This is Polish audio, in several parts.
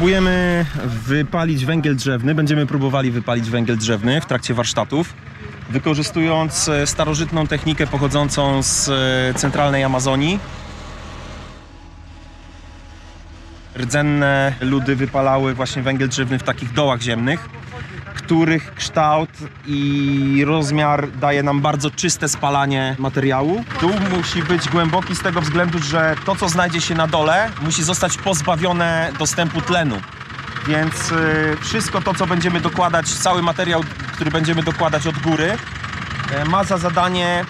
Próbujemy wypalić węgiel drzewny, będziemy próbowali wypalić węgiel drzewny w trakcie warsztatów, wykorzystując e, starożytną technikę pochodzącą z e, centralnej Amazonii. Rdzenne ludy wypalały właśnie węgiel drzewny w takich dołach ziemnych, których kształt i rozmiar daje nam bardzo czyste spalanie materiału. Dół musi być głęboki z tego względu, że to, co znajdzie się na dole, musi zostać pozbawione dostępu tlenu. Więc y, wszystko to, co będziemy dokładać, cały materiał, który będziemy dokładać od góry, y, ma za zadanie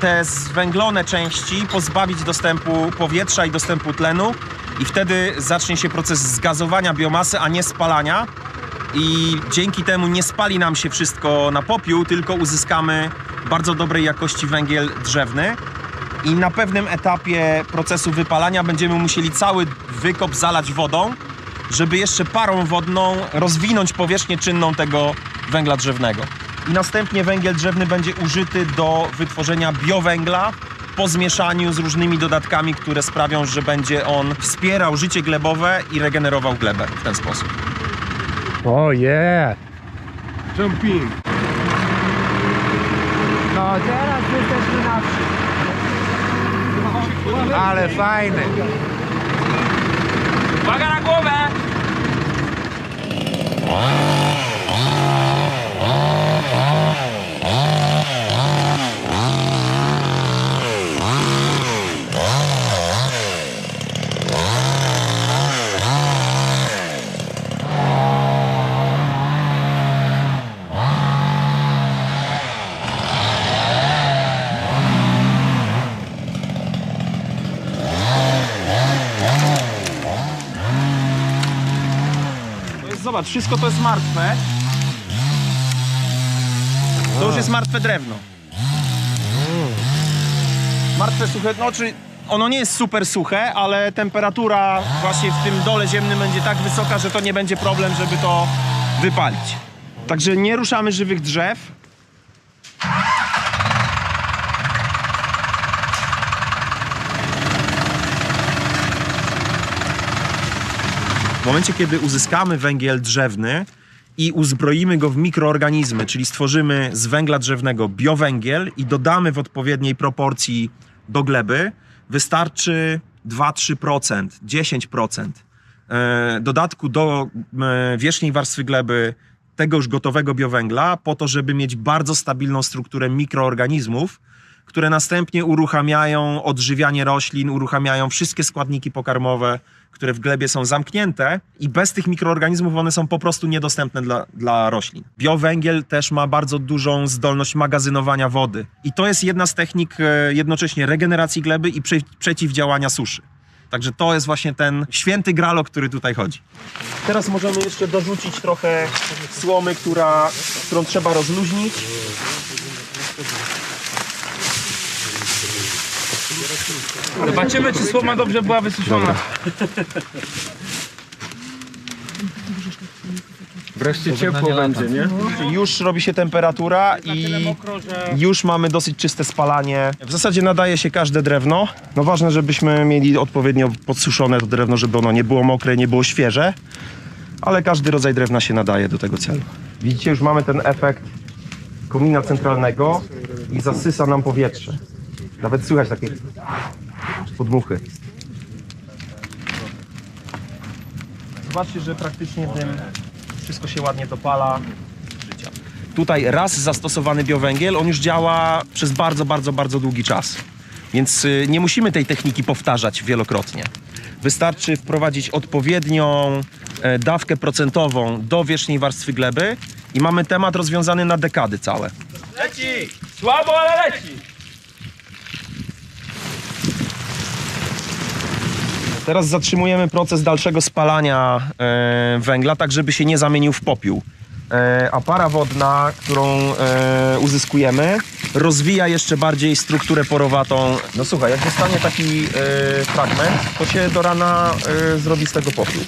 te zwęglone części pozbawić dostępu powietrza i dostępu tlenu i wtedy zacznie się proces zgazowania biomasy, a nie spalania i dzięki temu nie spali nam się wszystko na popiół, tylko uzyskamy bardzo dobrej jakości węgiel drzewny. I na pewnym etapie procesu wypalania będziemy musieli cały wykop zalać wodą, żeby jeszcze parą wodną rozwinąć powierzchnię czynną tego węgla drzewnego. I następnie węgiel drzewny będzie użyty do wytworzenia biowęgla po zmieszaniu z różnymi dodatkami, które sprawią, że będzie on wspierał życie glebowe i regenerował glebę w ten sposób. O yeah! Jumping. No teraz jesteśmy na wsi. Ale fajne. Uwaga na głowę! Zobacz, wszystko to jest martwe. To już jest martwe drewno. Martwe, suche, no czy ono nie jest super suche, ale temperatura właśnie w tym dole ziemnym będzie tak wysoka, że to nie będzie problem, żeby to wypalić. Także nie ruszamy żywych drzew. W momencie, kiedy uzyskamy węgiel drzewny i uzbroimy go w mikroorganizmy, czyli stworzymy z węgla drzewnego biowęgiel i dodamy w odpowiedniej proporcji do gleby, wystarczy 2-3%, 10% e, dodatku do wierzchniej warstwy gleby tego już gotowego biowęgla, po to, żeby mieć bardzo stabilną strukturę mikroorganizmów, które następnie uruchamiają odżywianie roślin, uruchamiają wszystkie składniki pokarmowe, które w glebie są zamknięte i bez tych mikroorganizmów one są po prostu niedostępne dla, dla roślin. Biowęgiel też ma bardzo dużą zdolność magazynowania wody i to jest jedna z technik e, jednocześnie regeneracji gleby i prze, przeciwdziałania suszy. Także to jest właśnie ten święty gral, o który tutaj chodzi. Teraz możemy jeszcze dorzucić trochę słomy, która, którą trzeba rozluźnić. Zobaczymy, czy słoma dobrze była wysuszona. Wreszcie ciepło będzie, nie? Już robi się temperatura i mokro, że... już mamy dosyć czyste spalanie. W zasadzie nadaje się każde drewno. No ważne, żebyśmy mieli odpowiednio podsuszone to drewno, żeby ono nie było mokre, nie było świeże. Ale każdy rodzaj drewna się nadaje do tego celu. Widzicie, już mamy ten efekt komina centralnego i zasysa nam powietrze. Nawet słychać takie podmuchy. Zobaczcie, że praktycznie tym wszystko się ładnie dopala. Tutaj raz zastosowany biowęgiel, on już działa przez bardzo, bardzo, bardzo długi czas. Więc y, nie musimy tej techniki powtarzać wielokrotnie. Wystarczy wprowadzić odpowiednią e, dawkę procentową do wierzchniej warstwy gleby i mamy temat rozwiązany na dekady całe. Leci! Słabo, ale leci! Teraz zatrzymujemy proces dalszego spalania e, węgla, tak żeby się nie zamienił w popiół. E, a para wodna, którą e, uzyskujemy, rozwija jeszcze bardziej strukturę porowatą. No słuchaj, jak zostanie taki fragment, to się do rana zrobi z tego popiół.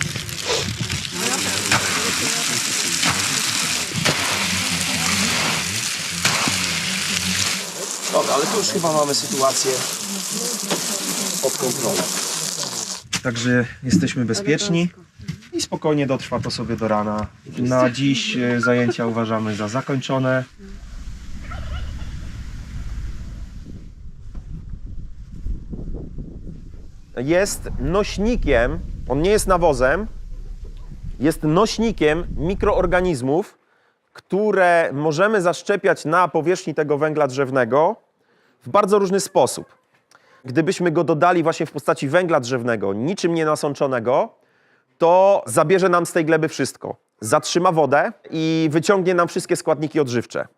Dobra, ale tu już chyba mamy sytuację pod kontrolą. Także jesteśmy bezpieczni i spokojnie dotrwa to sobie do rana. Na dziś e, zajęcia uważamy za zakończone. Jest nośnikiem, on nie jest nawozem, jest nośnikiem mikroorganizmów, które możemy zaszczepiać na powierzchni tego węgla drzewnego w bardzo różny sposób. Gdybyśmy go dodali właśnie w postaci węgla drzewnego, niczym nie nasączonego, to zabierze nam z tej gleby wszystko. Zatrzyma wodę i wyciągnie nam wszystkie składniki odżywcze.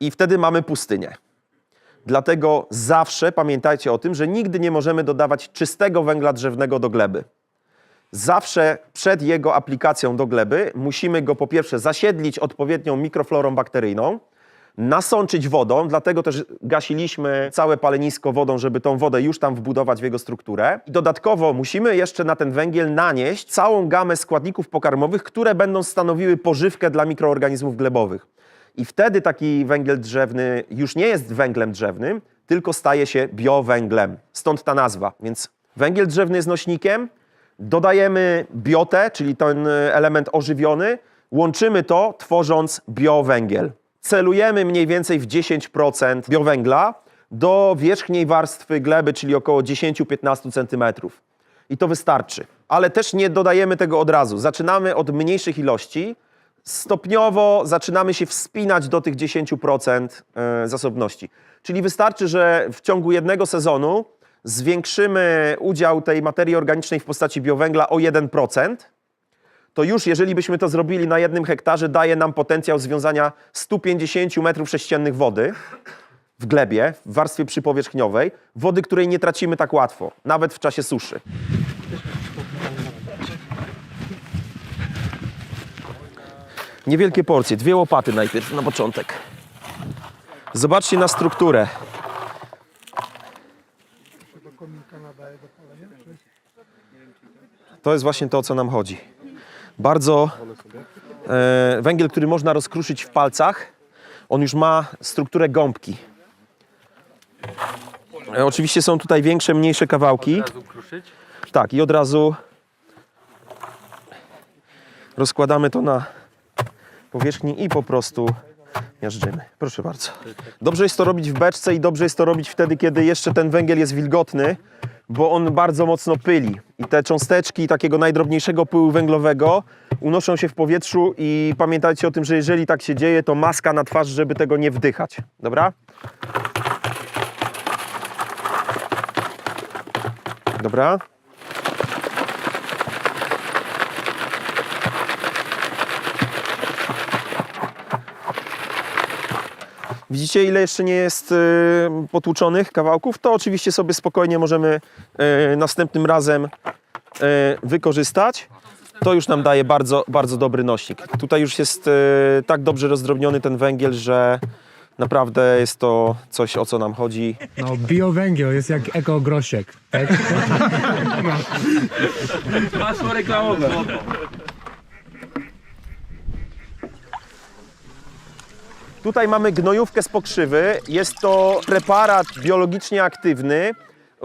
I wtedy mamy pustynię. Dlatego zawsze pamiętajcie o tym, że nigdy nie możemy dodawać czystego węgla drzewnego do gleby. Zawsze przed jego aplikacją do gleby musimy go po pierwsze zasiedlić odpowiednią mikroflorą bakteryjną, nasączyć wodą, dlatego też gasiliśmy całe palenisko wodą, żeby tą wodę już tam wbudować w jego strukturę. I dodatkowo musimy jeszcze na ten węgiel nanieść całą gamę składników pokarmowych, które będą stanowiły pożywkę dla mikroorganizmów glebowych. I wtedy taki węgiel drzewny już nie jest węglem drzewnym, tylko staje się biowęglem. Stąd ta nazwa. Więc węgiel drzewny jest nośnikiem, dodajemy biotę, czyli ten element ożywiony, łączymy to, tworząc biowęgiel. Celujemy mniej więcej w 10% biowęgla do wierzchniej warstwy gleby, czyli około 10-15 cm. I to wystarczy. Ale też nie dodajemy tego od razu. Zaczynamy od mniejszych ilości, stopniowo zaczynamy się wspinać do tych 10% e, zasobności. Czyli wystarczy, że w ciągu jednego sezonu zwiększymy udział tej materii organicznej w postaci biowęgla o 1%, to już jeżeli byśmy to zrobili na jednym hektarze, daje nam potencjał związania 150 m3 wody w glebie, w warstwie przypowierzchniowej, wody, której nie tracimy tak łatwo, nawet w czasie suszy. Niewielkie porcje, dwie łopaty najpierw na początek. Zobaczcie na strukturę. To jest właśnie to, o co nam chodzi. Bardzo e, węgiel, który można rozkruszyć w palcach, on już ma strukturę gąbki. E, oczywiście są tutaj większe, mniejsze kawałki. Tak, i od razu rozkładamy to na powierzchni i po prostu miażdżymy. Proszę bardzo. Dobrze jest to robić w beczce i dobrze jest to robić wtedy, kiedy jeszcze ten węgiel jest wilgotny, bo on bardzo mocno pyli. I te cząsteczki takiego najdrobniejszego pyłu węglowego unoszą się w powietrzu i pamiętajcie o tym, że jeżeli tak się dzieje, to maska na twarz, żeby tego nie wdychać. Dobra? Dobra. Widzicie, ile jeszcze nie jest y, potłuczonych kawałków? To oczywiście sobie spokojnie możemy y, następnym razem y, wykorzystać. To już nam daje bardzo, bardzo dobry nośnik. Tutaj już jest tak dobrze rozdrobniony ten węgiel, że naprawdę jest to coś, o co nam chodzi. No, biowęgiel jest jak ekogroszek. Tak? Masło reklamowe. Tutaj mamy gnojówkę z pokrzywy. Jest to preparat biologicznie aktywny,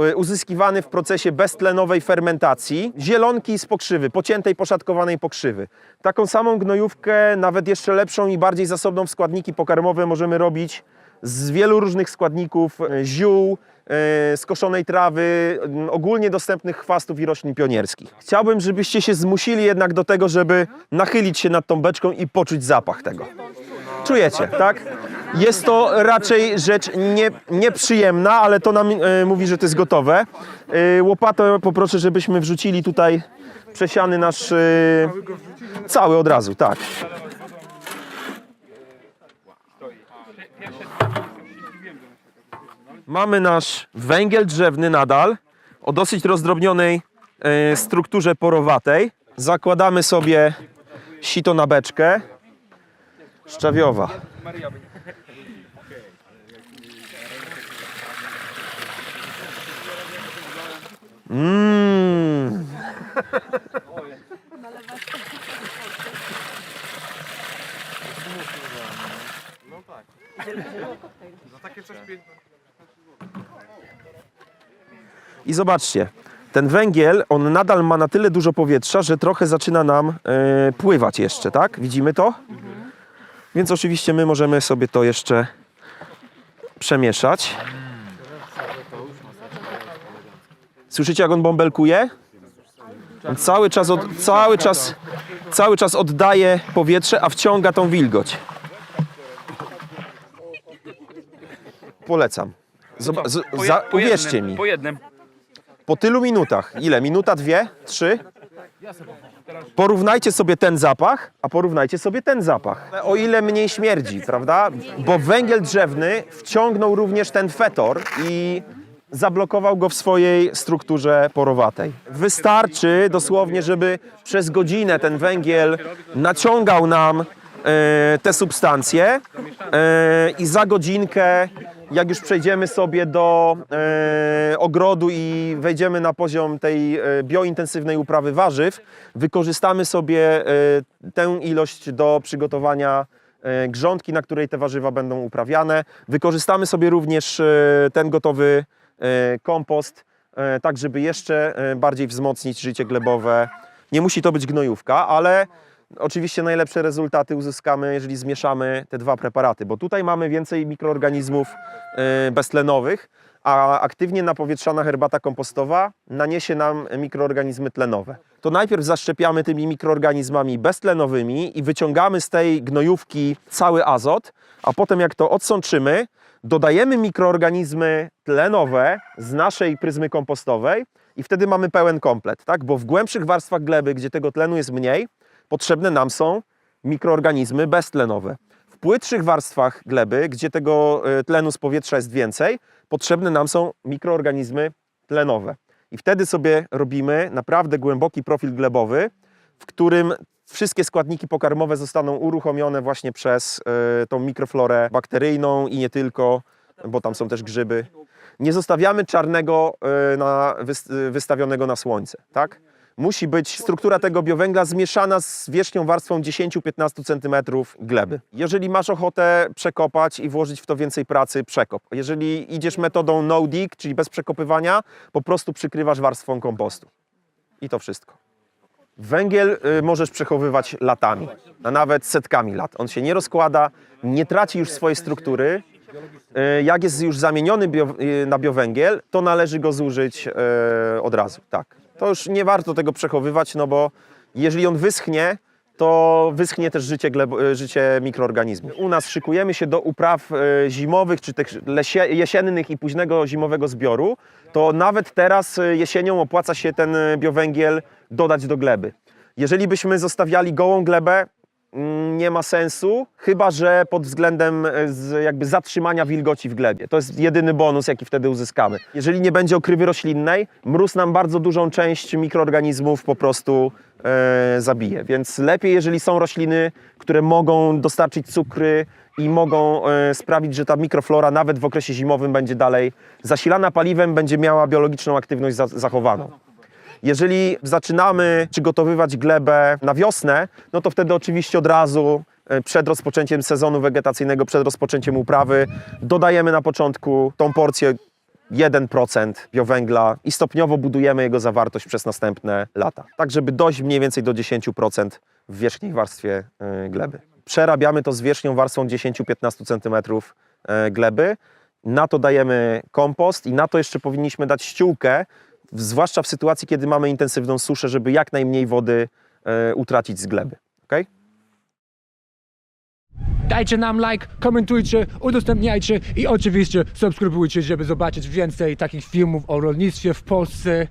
y, uzyskiwany w procesie beztlenowej fermentacji. Zielonki z pokrzywy, pociętej, poszatkowanej pokrzywy. Taką samą gnojówkę, nawet jeszcze lepszą i bardziej zasobną w składniki pokarmowe możemy robić z wielu różnych składników, y, ziół, y, skoszonej trawy, ogólnie dostępnych chwastów i roślin pionierskich. Chciałbym, żebyście się zmusili jednak do tego, żeby nachylić się nad tą beczką i poczuć zapach tego. Czujecie, tak? Jest to raczej rzecz nie, nieprzyjemna, ale to nam e, mówi, że to jest gotowe. E, łopatę poproszę, żebyśmy wrzucili tutaj przesiany nasz... E, cały od razu, tak. Mamy nasz węgiel drzewny nadal o dosyć rozdrobnionej e, strukturze porowatej. Zakładamy sobie sito na beczkę. Szczawiowa. Mmm. I zobaczcie, ten węgiel, on nadal ma na tyle dużo powietrza, że trochę zaczyna nam e, pływać jeszcze, tak? Widzimy to? Więc oczywiście my możemy sobie to jeszcze przemieszać. Słyszycie, jak on bąbelkuje? On cały czas, od, cały czas, cały czas oddaje powietrze, a wciąga tą wilgoć. Polecam. Zob- z, za, uwierzcie mi, Po jednym. po tylu minutach, ile? Minuta, dwie, trzy? Porównajcie sobie ten zapach, a porównajcie sobie ten zapach. O ile mniej śmierdzi, prawda? Bo węgiel drzewny wciągnął również ten fetor i zablokował go w swojej strukturze porowatej. Wystarczy dosłownie, żeby przez godzinę ten węgiel naciągał nam e, te substancje e, i za godzinkę, jak już przejdziemy sobie do e, ogrodu i wejdziemy na poziom tej e, biointensywnej uprawy warzyw, wykorzystamy sobie e, tę ilość do przygotowania e, grządki, na której te warzywa będą uprawiane. Wykorzystamy sobie również e, ten gotowy e, kompost, e, tak żeby jeszcze e, bardziej wzmocnić życie glebowe. Nie musi to być gnojówka, ale oczywiście najlepsze rezultaty uzyskamy, jeżeli zmieszamy te dwa preparaty, bo tutaj mamy więcej mikroorganizmów e, beztlenowych, a aktywnie napowietrzana herbata kompostowa naniesie nam mikroorganizmy tlenowe. To najpierw zaszczepiamy tymi mikroorganizmami beztlenowymi i wyciągamy z tej gnojówki cały azot, a potem jak to odsączymy, dodajemy mikroorganizmy tlenowe z naszej pryzmy kompostowej i wtedy mamy pełen komplet, tak? Bo w głębszych warstwach gleby, gdzie tego tlenu jest mniej, potrzebne nam są mikroorganizmy beztlenowe. W płytszych warstwach gleby, gdzie tego e, tlenu z powietrza jest więcej, potrzebne nam są mikroorganizmy tlenowe. I wtedy sobie robimy naprawdę głęboki profil glebowy, w którym wszystkie składniki pokarmowe zostaną uruchomione właśnie przez e, tą mikroflorę bakteryjną i nie tylko, bo tam są też grzyby. Nie zostawiamy czarnego e, na, wys- wystawionego na słońce, tak? Musi być struktura tego biowęgla zmieszana z wierzchnią warstwą 10-15 cm gleby. Jeżeli masz ochotę przekopać i włożyć w to więcej pracy, przekop. Jeżeli idziesz metodą no dig, czyli bez przekopywania, po prostu przykrywasz warstwą kompostu. I to wszystko. Węgiel y, możesz przechowywać latami, a nawet setkami lat. On się nie rozkłada, nie traci już swojej struktury. Y, Jak jest już zamieniony bio, y, na biowęgiel, to należy go zużyć od razu. Tak. To już nie warto tego przechowywać, no bo jeżeli on wyschnie, to wyschnie też życie, gleb, y, życie mikroorganizmu. U nas szykujemy się do upraw y, zimowych, czy tych lesie, jesiennych i późnego zimowego zbioru, to nawet teraz y, jesienią opłaca się ten biowęgiel dodać do gleby. Jeżeli byśmy zostawiali gołą glebę, nie ma sensu, chyba że pod względem e, jakby zatrzymania wilgoci w glebie. To jest jedyny bonus, jaki wtedy uzyskamy. Jeżeli nie będzie okrywy roślinnej, mróz nam bardzo dużą część mikroorganizmów po prostu e, zabije. Więc lepiej, jeżeli są rośliny, które mogą dostarczyć cukry i mogą e, sprawić, że ta mikroflora nawet w okresie zimowym będzie dalej zasilana paliwem, będzie miała biologiczną aktywność za, zachowaną. Jeżeli zaczynamy przygotowywać glebę na wiosnę, no to wtedy oczywiście od razu e, przed rozpoczęciem sezonu wegetacyjnego, przed rozpoczęciem uprawy, dodajemy na początku tą porcję 1% biowęgla i stopniowo budujemy jego zawartość przez następne lata. Tak, żeby dojść mniej więcej do 10% w wierzchniej warstwie e, gleby. Przerabiamy to z wierzchnią warstwą 10-15 cm e, gleby. Na to dajemy kompost i na to jeszcze powinniśmy dać ściółkę, zwłaszcza w sytuacji, kiedy mamy intensywną suszę, żeby jak najmniej wody e, utracić z gleby. Okay? Dajcie nam like, komentujcie, udostępniajcie i oczywiście subskrybujcie, żeby zobaczyć więcej takich filmów o rolnictwie w Polsce.